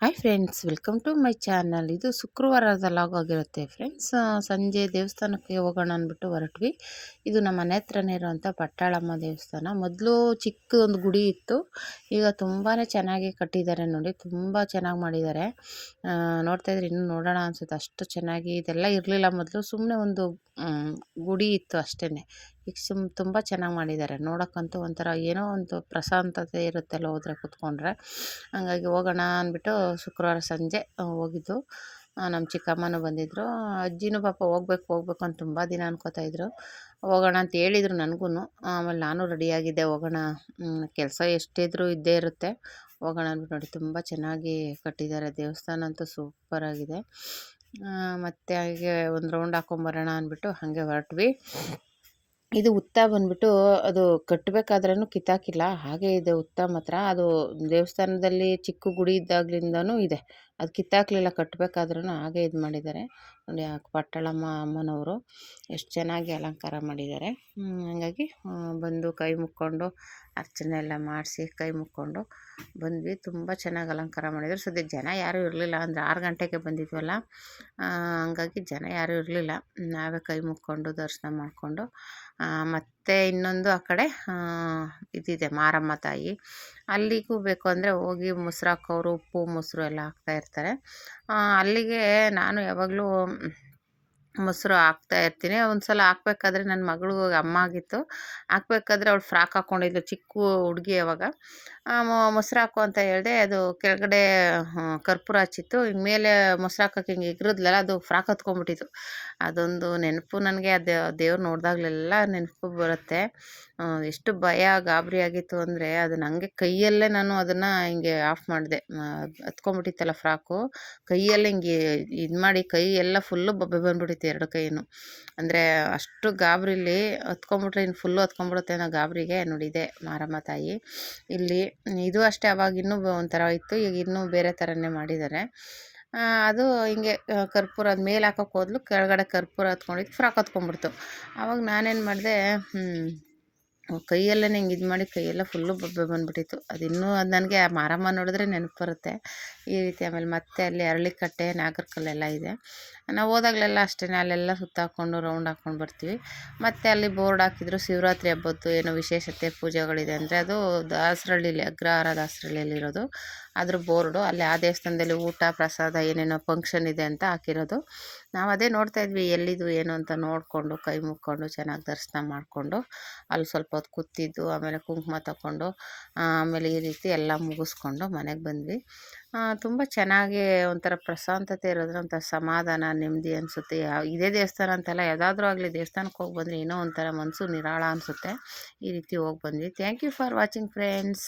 Hi friends welcome to my channel ಇದು ಶುಕ್ರವಾರದ log ಆಗಿರುತ್ತೆ ಫ್ರೆಂಡ್ಸ್ ಸಂಜೆ ದೇವಸ್ಥಾನಕ್ಕೆ ಹೋಗೋಣ ಅಂದ್ಬಿಟ್ಟು ಹೊರಟ್ವಿ. ಇದು ನಮ್ಮ ಮನೆ ಹತ್ರನೇ ಇರುವಂಥ ಪಟ್ಟಾಳಮ್ಮ ದೇವಸ್ಥಾನ. ಮೊದಲು ಚಿಕ್ಕ ಒಂದು ಗುಡಿ ಇತ್ತು. ಈಗ ತುಂಬಾ ಚೆನ್ನಾಗಿ ಕಟ್ಟಿದ್ದಾರೆ ನೋಡಿ. ತುಂಬ ಚೆನ್ನಾಗಿ ಮಾಡಿದ್ದಾರೆ. ನೋಡ್ತಾ ಇದ್ರೆ ಇನ್ನೂ ನೋಡೋಣ ಅನ್ಸುತ್ತೆ. ಅಷ್ಟು ಚೆನ್ನಾಗಿ ಇದೆಲ್ಲ ಇರಲಿಲ್ಲ ಮೊದಲು. ಸುಮ್ಮನೆ ಒಂದು ಗುಡಿ ಇತ್ತು ಅಷ್ಟೇ ಈಗ ತುಂಬ ಚೆನ್ನಾಗಿ ಮಾಡಿದ್ದಾರೆ. ನೋಡೋಕ್ಕಂತೂ ಒಂಥರ ಏನೋ ಒಂದು ಪ್ರಶಾಂತತೆ ಇರುತ್ತಲ್ಲ ಹೋದ್ರೆ ಕೂತ್ಕೊಂಡ್ರೆ. ಹಂಗಾಗಿ ಹೋಗೋಣ ಅಂದ್ಬಿಟ್ಟು ಶುಕ್ರವಾರ ಸಂಜೆ ಹೋಗಿದ್ದು. ನಮ್ಮ ಚಿಕ್ಕಮ್ಮನೂ ಬಂದಿದ್ದರು ಅಜ್ಜಿನೂ ಪಾಪ ಹೋಗ್ಬೇಕು ಹೋಗ್ಬೇಕು ಅಂತ ತುಂಬ ದಿನ ಅನ್ಕೋತಾ ಇದ್ರು. ಹೋಗೋಣ ಅಂತ ಹೇಳಿದರು ನನಗೂ ಆಮೇಲೆ ನಾನು ರೆಡಿಯಾಗಿದ್ದೆ ಹೋಗೋಣ. ಕೆಲಸ ಎಷ್ಟಿದ್ರೂ ಇದ್ದೇ ಇರುತ್ತೆ. ಹೋಗೋಣ ಅಂದ್ಬಿಟ್ಟು ನೋಡಿ, ತುಂಬ ಚೆನ್ನಾಗಿ ಕಟ್ಟಿದ್ದಾರೆ. ದೇವಸ್ಥಾನ ಅಂತೂ ಸೂಪರಾಗಿದೆ ಮತ್ತು ಹಾಗೆ ಒಂದು ರೌಂಡ್ ಹಾಕೊಂಬರೋಣ ಅಂದ್ಬಿಟ್ಟು ಹಾಗೆ ಹೊರಟ್ವಿ. ಇದು ಉತ್ತ ಬಂದ್ಬಿಟ್ಟು ಅದು ಕಟ್ಟಬೇಕಾದ್ರೂ ಕಿತ್ತಾಕಿಲ್ಲ. ಹಾಗೆ ಇದೆ ಉತ್ತ ಮಾತ್ರ. ಅದು ದೇವಸ್ಥಾನದಲ್ಲಿ ಚಿಕ್ಕ ಗುಡಿ ಇದ್ದಾಗ್ಲಿಂದನೂ ಇದೆ. ಅದು ಕಿತ್ತಾಕಲಿಲ್ಲ ಕಟ್ಟಬೇಕಾದ್ರೂ ಹಾಗೆ ಇದು ಮಾಡಿದ್ದಾರೆ ನೋಡಿ ಪಟ್ಟಳಮ್ಮ ಅಮ್ಮನವರು ಎಷ್ಟು ಚೆನ್ನಾಗಿ ಅಲಂಕಾರ ಮಾಡಿದ್ದಾರೆ. ಹಾಗಾಗಿ ಬಂದು ಕೈ ಮುಕ್ಕೊಂಡು ಅರ್ಚನೆ ಎಲ್ಲ ಮಾಡಿಸಿ ಕೈ ಮುಕ್ಕೊಂಡು ಬಂದ್ವಿ. ತುಂಬ ಚೆನ್ನಾಗಿ ಅಲಂಕಾರ ಮಾಡಿದರು ಸದ್ಯ ಜನ ಯಾರೂ ಇರಲಿಲ್ಲ. ಅಂದರೆ ಆರು ಗಂಟೆಗೆ ಬಂದಿದ್ವಲ್ಲ. ಹಂಗಾಗಿ ಜನ ಯಾರೂ ಇರಲಿಲ್ಲ. ನಾವೇ ಕೈ ಮುಕ್ಕೊಂಡು ದರ್ಶನ ಮಾಡಿಕೊಂಡು ಮತ್ತು ಇನ್ನೊಂದು ಆ ಕಡೆ ಇದಿದೆ ಮಾರಮ್ಮ ತಾಯಿ. ಅಲ್ಲಿಗೂ ಬೇಕು ಅಂದರೆ ಹೋಗಿ ಮೊಸ್ರು ಹಾಕೋರು, ಉಪ್ಪು, ಮೊಸರು ಎಲ್ಲ ಹಾಕ್ತಾ ಇರ್ತಾರೆ. ಅಲ್ಲಿಗೆ ನಾನು ಯಾವಾಗಲೂ ಮೊಸರು ಹಾಕ್ತಾ ಇರ್ತೀನಿ. ಒಂದು ಸಲ ಹಾಕ್ಬೇಕಾದ್ರೆ ನನ್ನ ಮಗಳು ಅಮ್ಮ ಆಗಿತ್ತು. ಹಾಕ್ಬೇಕಾದ್ರೆ ಅವಳು ಫ್ರಾಕ್ ಹಾಕ್ಕೊಂಡಿದ್ಲು ಚಿಕ್ಕ ಹುಡುಗಿ ಅವಾಗ. ಮೊಸರು ಹಾಕು ಅಂತ ಹೇಳಿದೆ, ಅದು ಕೆಳಗಡೆ ಕರ್ಪೂರ ಹಚ್ಚಿತ್ತು. ಹಿಂಗೆ ಮೇಲೆ ಮೊಸರು ಹಾಕೋಕೆ ಹಿಂಗೆ ಎಗ್ರದ್ಲಲ್ಲ, ಅದು ಫ್ರಾಕ್ ಹತ್ಕೊಂಡ್ಬಿಟ್ಟಿತ್ತು. ಅದೊಂದು ನೆನಪು ನನಗೆ, ಅದು ದೇವ್ರು ನೋಡಿದಾಗಲೆಲ್ಲ ನೆನಪು ಬರುತ್ತೆ. ಎಷ್ಟು ಭಯ, ಗಾಬರಿ ಆಗಿತ್ತು ಅಂದರೆ ಅದನ್ನು ಹಂಗೆ ಕೈಯಲ್ಲೇ ನಾನು ಅದನ್ನು ಹಿಂಗೆ ಆಫ್ ಮಾಡಿದೆ. ಹತ್ಕೊಂಡ್ಬಿಟ್ಟಿತ್ತಲ್ಲ ಫ್ರಾಕು. ಕೈಯಲ್ಲೇ ಹಿಂಗೆ ಇದು ಮಾಡಿ, ಕೈ ಎಲ್ಲ ಫುಲ್ಲು ಬಬ್ಬೆ ಬಂದ್ಬಿಟ್ಟಿತ್ತು. ಎರಡು ಕೈಯೂ ಅಂದರೆ ಅಷ್ಟು ಗಾಬರಿಲಿ ಹತ್ಕೊಂಬಿಟ್ರೆ ಇನ್ನು ಫುಲ್ಲು ಹತ್ಕೊಂಡ್ಬಿಡುತ್ತೆ ಅನ್ನೋ ಗಾಬರಿಗೆ ನೋಡಿದೆ ಮಾರಮ್ಮ ತಾಯಿ. ಇಲ್ಲಿ ಇದು ಅಷ್ಟೇ, ಅವಾಗ ಇನ್ನೂ ಒಂಥರ ಇತ್ತು, ಈಗ ಇನ್ನೂ ಬೇರೆ ಥರನೇ ಮಾಡಿದ್ದಾರೆ. ಅದು ಹಿಂಗೆ ಕರ್ಪೂರ ಮೇಲೆ ಹಾಕೋಕೆ ಹೋದ್ಲು, ಕೆಳಗಡೆ ಕರ್ಪೂರ ಹತ್ಕೊಂಡಿದ್ದು ಫ್ರಾಕ್ ಹತ್ಕೊಂಬಿಡ್ತು ಆವಾಗ ನಾನೇನು ಮಾಡಿದೆ ಕೈಯಲ್ಲೇ ನಂಗೆ ಇದು ಮಾಡಿ ಕೈಯೆಲ್ಲ ಫುಲ್ಲು ಬೊಬ್ಬೆ ಬಂದುಬಿಟ್ಟಿತ್ತು. ಅದು ಇನ್ನೂ ಅದು ನನಗೆ ಆ ಮಾರಮ್ಮ ನೋಡಿದ್ರೆ ನೆನಪು ಬರುತ್ತೆ. ಈ ರೀತಿ ಆಮೇಲೆ ಮತ್ತೆ ಅಲ್ಲಿ ಅರಳಿಕಟ್ಟೆ, ನಾಗರಕಲ್ಲೆಲ್ಲ ಇದೆ. ನಾವು ಹೋದಾಗಲೆಲ್ಲ ಅಷ್ಟೇ ಅಲ್ಲೆಲ್ಲ ಸುತ್ತಾಕೊಂಡು ರೌಂಡ್ ಹಾಕ್ಕೊಂಡು ಬರ್ತೀವಿ. ಮತ್ತು ಅಲ್ಲಿ ಬೋರ್ಡ್ ಹಾಕಿದ್ರು ಶಿವರಾತ್ರಿ ಹಬ್ಬದ್ದು ಏನೋ ವಿಶೇಷತೆ, ಪೂಜೆಗಳಿದೆ ಅಂದರೆ ಅದು ದಾಸರಳ್ಳಿಲಿ ಅಗ್ರಹಾರ ದಾಸರಳ್ಳಿಯಲ್ಲಿರೋದು ಅದ್ರ ಬೋರ್ಡು ಅಲ್ಲಿ ಆ ದೇವಸ್ಥಾನದಲ್ಲಿ ಊಟ, ಪ್ರಸಾದ, ಏನೇನೋ ಫಂಕ್ಷನ್ ಇದೆ ಅಂತ ಹಾಕಿರೋದು. ನಾವು ಅದೇ ನೋಡ್ತಾ ಇದ್ವಿ, ಎಲ್ಲಿದು, ಏನು ಅಂತ ನೋಡಿಕೊಂಡು, ಕೈ ಮುಕ್ಕೊಂಡು ಚೆನ್ನಾಗಿ ದರ್ಶನ ಮಾಡಿಕೊಂಡು, ಅಲ್ಲಿ ಸ್ವಲ್ಪ ಹೊತ್ತು ಕೂತಿದ್ದು, ಆಮೇಲೆ ಕುಂಕುಮ ತಗೊಂಡು ಆಮೇಲೆ ಈ ರೀತಿ ಎಲ್ಲ ಮುಗಿಸ್ಕೊಂಡು ಮನೆಗೆ ಬಂದ್ವಿ. ತುಂಬ ಚೆನ್ನಾಗಿ ಒಂಥರ ಪ್ರಶಾಂತತೆ ಇರೋದ್ರ ಒಂಥರ ಸಮಾಧಾನ, ನೆಮ್ಮದಿ ಅನಿಸುತ್ತೆ. ಯಾವ, ಇದೇ ದೇವಸ್ಥಾನ ಅಂತಲ್ಲ ಯಾವುದಾದ್ರೂ ಆಗಲಿ ದೇವಸ್ಥಾನಕ್ಕೆ ಹೋಗಿ ಬಂದರೆ ಏನೋ ಒಂಥರ ಮನಸ್ಸು ನಿರಾಳ ಅನಿಸುತ್ತೆ. ಈ ರೀತಿ ಹೋಗಿ ಬಂದ್ವಿ. Thank you for watching friends